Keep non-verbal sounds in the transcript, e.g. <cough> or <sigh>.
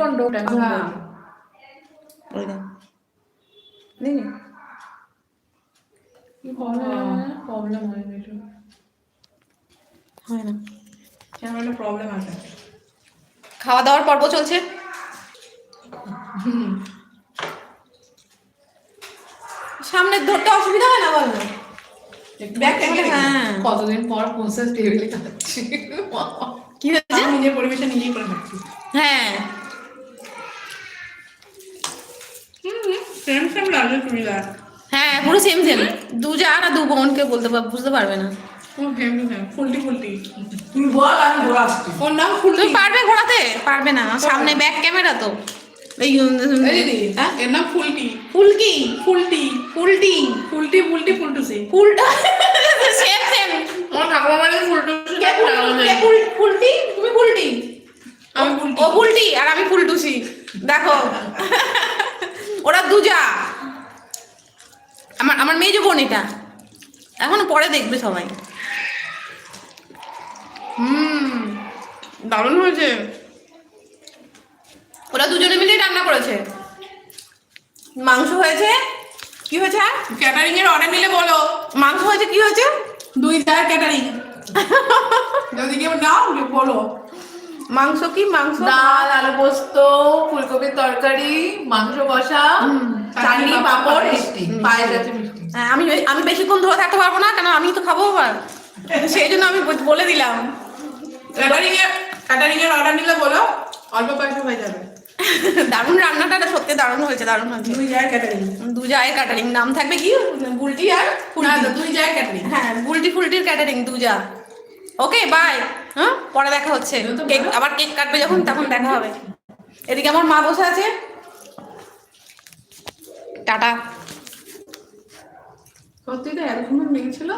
হ্যাঁ দেখি প্রবলেম হয় কিছু হয় না। চ্যানেলে প্রবলেম আছে? খাওয়া দাওয়ার পর্ব চলছে। সামনে ধরতে অসুবিধা হয় না বল? হ্যাঁ। কতদিন পর প্রসেস টেবিলে খাচ্ছি কি হয়েছে? আমি নিজের পরিবেশে নিজেই করে খাচ্ছি হ্যাঁ। সেম সেম লাগছে চুড়িদার হ্যাঁ পুরো সেম সেম দু যা না দু বোন কেউ বলতে পার- বুঝতে পারবে না। ও সেম টু সেম ফুলটি। ফুলটি বল ঘোরা ওর নাম ফুলটি। পারবে ঘোরাতে পারবে না। সামনে ব্যাক ক্যামেরা তো। এই হ্যাঁ? এর নাম ফুলটি। ফুলকি। ফুলটি। ফুলটি। ফুলটি ফুলটি ফুলটুসি ফুলটা সেম সেম আমার ঠাকুমা বাড়ি ফুলটুসি ফুল- কে ফুল- ফুলটি? তুমি ফুলটি? আমি ফুলটি। ও ফুলটি। আর আমি ফুলটুসি দেখো। দুজা আমার আমার মেজ বোন এটা। এখন পরে দেখবে সবাই। হুম দারুণ হয়েছে। ওরা দুজনে মিলে রান্না করেছে। মাংস হয়েছে কি হয়েছে আর? ক্যাটারিং এর অর্ডার নিলে বলো। মাংস হয়েছে কি হয়েছে? দুই চার ক্যাটারিং <laughs> যদি কেউ নাও বলো। মাংস কি? মাংস ডাল পোস্ত ফুলকপির তরকারি মাংস কষা চাটনি পাঁপড় মিষ্টি পায়েস আছে মিষ্টি। হ্যাঁ, আমি আমি বেশিক্ষণ ধরে থাকতে পারব না কেন আমি তো খাব আবার। সেই জন্য আমি বলে দিলাম। ক্যাটারিং এর ক্যাটারিং এর অর্ডার নিলে বলো অল্প পয়সা হয়ে যাবে। দারুণ রান্নাটা সত্যি দারুণ হয়েছে দারুণ হয়েছে। দুই জায়গায় ক্যাটারিং দু জায়ের ক্যাটারিং নাম থাকবে কি? বুলটি আর ফুলটি। দুই জায়গায় ক্যাটারিং হ্যাঁ বুলটি ফুলটির ক্যাটারিং দু যা ওকে বাই হ্যাঁ? পরে দেখা হচ্ছে। কেক, আবার কেক কাটবে যখন, তখন দেখা হবে। এদিকে আমার মা বসে আছে। টাটা। সত্যি তো সুন্দর মেয়ে ছিল?